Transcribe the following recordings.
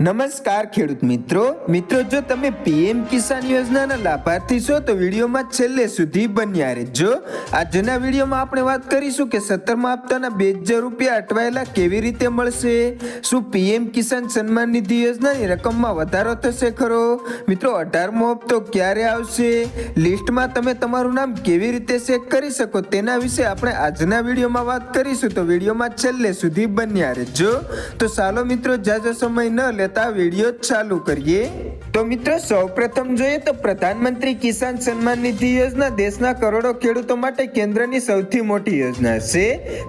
નમસ્કાર ખેડૂત મિત્રો. મિત્રો, જો તમે પીએમ કિસાન યોજનાના લાભાર્થી છો, તો વિડીયોમાં છેલ્લે સુધી બન્યા રહેજો. આજના વિડીયોમાં આપણે વાત કરીશું કે સત્તરમા હપ્તાના બે હજાર રૂપિયા અટવાયેલા કેવી રીતે મળશે? શું પીએમ કિસાન સન્માન નિધિ યોજનાની રકમમાં વધારો થશે ખરો? મિત્રો, અઢારમો હપ્તો ક્યારે આવશે? લિસ્ટમાં તમે તમારું નામ કેવી રીતે ચેક કરી શકો તેના વિશે આપણે આજના વિડીયોમાં વાત કરીશું. તો વિડીયોમાં છેલ્લે સુધી બન્યા રહેજો. તો ચાલો મિત્રો જાજો સમય ન લેતા વીડિયો ચાલુ કરીએ. તો મિત્રો, સૌપ્રથમ જોઈએ તો પ્રધાનમંત્રી કિસાન સન્માન નિધિ યોજના દેશના કરોડો ખેડૂતો માટે કેન્દ્રની સૌથી મોટી યોજના છે.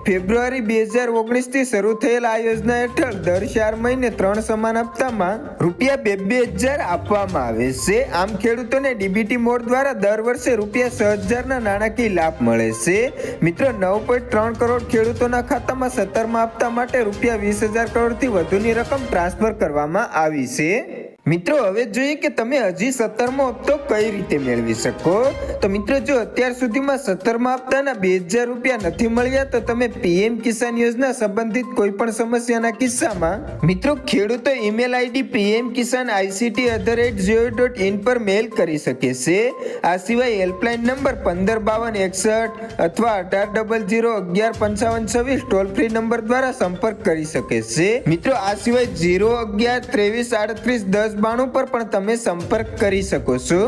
ફેબ્રુઆરી બે હજાર ઓગણીસથી શરૂ થયેલ આ યોજના હેઠળ દર ચાર મહિને ત્રણ સમાન હપ્તામાં રૂપિયા બે બે હજાર આપવામાં આવે છે. આમ ખેડૂતોને ડીબીટી મોડ દ્વારા દર વર્ષે રૂપિયા છ હજારના નાણાકીય લાભ મળે છે. મિત્રો, નવ પોઈન્ટ ત્રણ કરોડ ખેડૂતોના ખાતામાં સત્તરમાં હપ્તા માટે રૂપિયા વીસ હજાર કરોડથી વધુની રકમ ટ્રાન્સફર કરવામાં આવી છે. મિત્રો, હવે જોઈએ કે તમે હજી સત્તરમો હપ્તો કઈ રીતે મેળવી શકો? તો મિત્રો, જો અત્યાર સુધીમાં સત્તરમા હપ્તાના બે હજાર રૂપિયા નથી મળ્યા, તો તમે પીએમ કિસાન યોજના સંબંધિત કોઈ પણ સમસ્યાના કિસ્સામાં, મિત્રો, ખેડૂતો email ID PM Kisan ICT other at gov dot in પર મેલ કરી શકે છે. આ સિવાય હેલ્પલાઇન નંબર પંદર બાવન એકસઠ અથવા અઢાર ડબલ જીરો અગિયાર પંચાવન છવ્વીસ ટોલ ફ્રી નંબર દ્વારા સંપર્ક કરી શકે છે. મિત્રો, આ સિવાય જીરો અગિયાર ત્રેવીસ આડત્રીસ દસ બાણું પર પણ તમે સંપર્ક કરી શકો છો.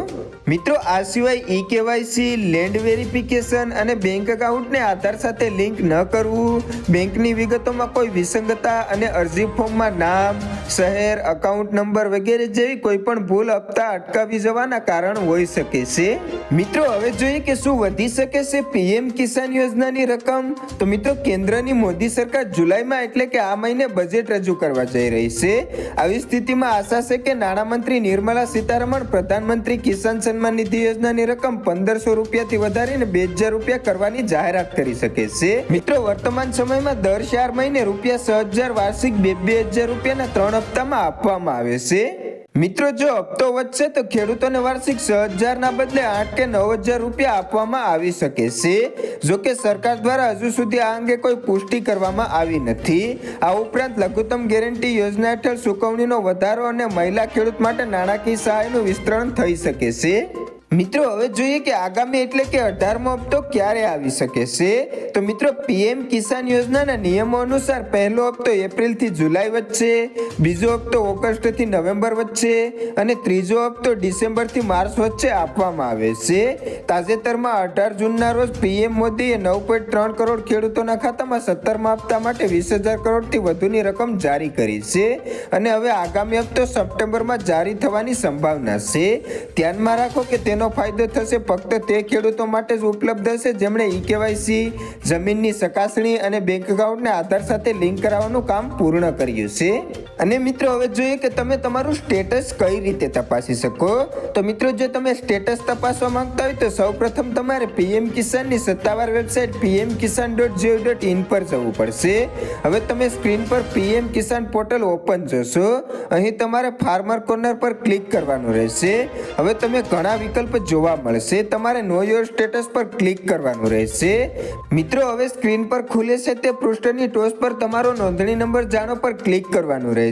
મિત્રો, આ સિવાય ઈ કેવાયસી લેન્ડ વેરિફિકેશન અને બેંક એકાઉન્ટને આધાર સાથે લિંક ન કરવું બેંકની વિગતોમાં કોઈ વિસંગતા અને અરજી ફોર્મમાં નામ શહેર અકાઉન્ટ નંબર વગેરે જેવી કોઈ પણ ભૂલ આપતા અટકાવી જવાના કારણ હોઈ શકે છે. મિત્રો, હવે જોઈએ કે શું વધી શકે છે પીએમ કિસાન યોજનાની રકમ. તો મિત્રો, કેન્દ્રની મોદી સરકાર જુલાઈમાં એટલે કે આ મહિને બજેટ રજૂ કરવા જઈ રહી છે. આવી સ્થિતિમાં આશા છે કે નાણામંત્રી નિર્મલા સીતારમણ પ્રધાનમંત્રી કિસાન સન્માન નિધિ યોજનાની રકમ પંદરસો રૂપિયાથી વધારીને બે હજાર રૂપિયા કરવાની જાહેરાત કરી શકે છે. મિત્રો, વર્તમાન સમયમાં દર ચાર મહિને રૂપિયા છ હજાર વાર્ષિક બે બે હજાર રૂપિયાના ત્રણ હપ્તામાં આપવામાં આવે છે? મિત્રો, જો હપ્તો વધશે તો ખેડૂતોને વાર્ષિક છ હજારના બદલે આઠ કે નવ હજાર રૂપિયા આપવામાં આવી શકે છે. જો કે સરકાર દ્વારા હજુ સુધી આ અંગે કોઈ પુષ્ટિ કરવામાં આવી નથી. આ ઉપરાંત લઘુત્તમ ગેરંટી યોજના હેઠળ ચૂકવણીનો વધારો અને મહિલા ખેડૂત માટે નાણાકીય સહાયનું વિસ્તરણ થઈ શકે છે. મિત્રો, હવે જોઈએ કે આગામી એટલે કે અઢારમો હપ્તો ક્યારે આવી શકે છે? તો મિત્રો, પીએમ કિસાન યોજનાના નિયમો અનુસાર પહેલો હપ્તો એપ્રિલથી જુલાઈ વચ્ચે બીજો હપ્તો ઓગસ્ટથી નવેમ્બર વચ્ચે અને ત્રીજો હપ્તો ડિસેમ્બરથી માર્ચ વચ્ચે આપવામાં આવે છે. તાજેતરમાં અઢાર જૂનના રોજ પીએમ મોદીએ નવ પોઈન્ટ ત્રણ કરોડ ખેડૂતોના ખાતામાં સત્તરમા હપ્તા માટે વીસ હજાર કરોડથી વધુની રકમ જારી કરી છે અને હવે આગામી હપ્તો સપ્ટેમ્બરમાં જારી થવાની સંભાવના છે. ધ્યાનમાં રાખો કે તેનો ફાયદો થશે? ફક્ત તે ખેડૂતો માટે જ ઉપલબ્ધ હશે? જેમણે ઈ કેવાયસી, જમીનની ચકાસણી અને બેંક એકાઉન્ટને આધાર સાથે લિંક કરાવવાનું કામ પૂર્ણ કર્યું છે? અને મિત્રો, હવે જોઈએ કે તમે તમારું સ્ટેટસ કઈ રીતે તપાસી શકો? તો મિત્રો, જો તમે સ્ટેટસ તપાસવા માંગતા હોય તો સૌપ્રથમ તમારે પીએમ કિસાનની સત્તાવાર website PM Kisan dot gov dot in પર જવું પડશે. હવે તમે સ્ક્રીન પર પીએમ કિસાન પોર્ટલ ઓપન જોશો. અહીં તમારે ફાર્મર કોર્નર પર ક્લિક કરવાનું રહેશે. હવે તમે ઘણા વિકલ્પ જોવા મળશે. તમારે નો યોર સ્ટેટસ પર ક્લિક કરવાનું રહેશે. મિત્રો, હવે સ્ક્રીન પર ખુલે છે તે પૃષ્ઠની ટોચ પર તમારો નોંધણી નંબર જાણો પર ક્લિક કરવાનું રહેશે.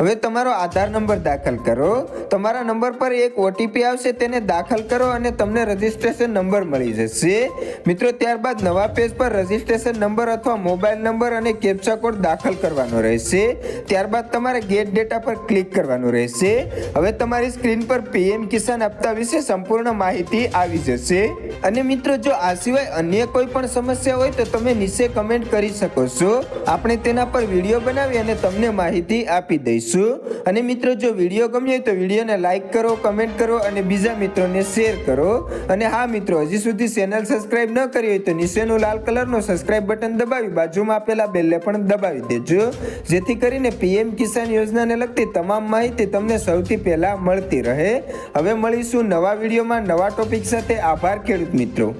હવે તમારો આધાર નંબર દાખલ કરો. તમારા નંબર પર એક ઓટીપી આવશે, તેને દાખલ કરો અને તમને રજીસ્ટ્રેશન નંબર મળી જશે. મિત્રો, ત્યારબાદ નવા પેજ પર રજીસ્ટ્રેશન નંબર અથવા મોબાઈલ નંબર અને કેપ્ચા કોડ દાખલ કરવાનો રહેશે. ત્યારબાદ તમારે ગેટ ડેટા પર ક્લિક કરવાનું રહેશે. હવે તમારી સ્ક્રીન પર પીએમ કિસાન આપતા વિશે સંપૂર્ણ માહિતી આવી જશે. અને મિત્રો, જો આ સિવાય અન્ય કોઈ પણ સમસ્યા હોય તો તમે નીચે કમેન્ટ કરી શકો છો. આપણે તેના પર વીડિયો બનાવી અને તમને માહિતી આપી દઈશું. અને મિત્રો, જો વીડિયો ગમ્યો હોય તો વિડીયોને લાઈક કરો કમેન્ટ કરો અને બીજા મિત્રોને શેર કરો. અને હા મિત્રો, હજી સુધી ચેનલ સબસ્ક્રાઇબ ન કરી હોય તો નીચેનું લાલ કલરનું સબસ્ક્રાઇબ બટન દબાવી, બાજુમાં આપેલા બેલને પણ દબાવી દેજો. જેથી કરીને પીએમ કિસાન યોજનાને લગતી તમામ માહિતી તમને સૌથી પહેલાં મળતી રહે. હવે મળીશું નવા વિડીયોમાં નવા ટોપિક સાથે. આભાર ખેડૂત મિત્રો.